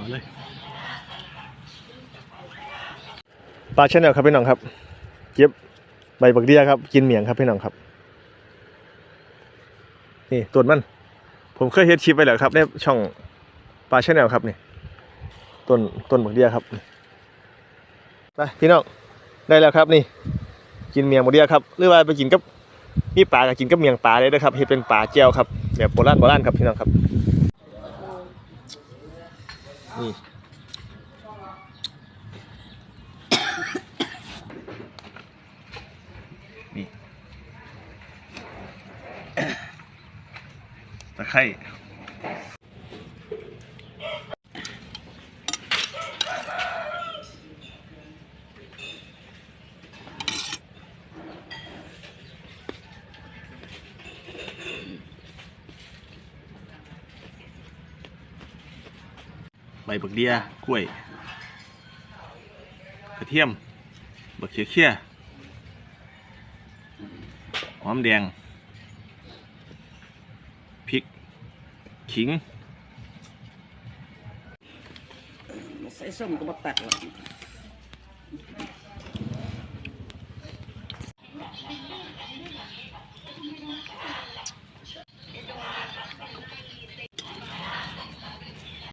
อเลยปลาชแนลครับพี่น้องครับ เก็บใบบักเดียครับ กินเหมียงครับพี่น้องครับ นี่ต้นมัน ผมเคยเฮ็ดคลิปไปแล้วครับในช่องปลาชแนลครับนี่ต้นต้นบักเดียครับไปพี่น้องได้แล้วครับนี่ กินเมียงบักเดียครับหรือว่าไปกินกับมีปลาก็กินกับเมียงปลาเลยนะครับเฮ็ดเป็นปลาแก้วครับแบบโบราณโบราณครับพี่น้องครับ นี่นี่ตะไคร้ บบักเดียกล้วย กระเทียม บักเขียเขี้ยหอมแดง พริก ขิง ใส่ส้มก็มาตัดหรอก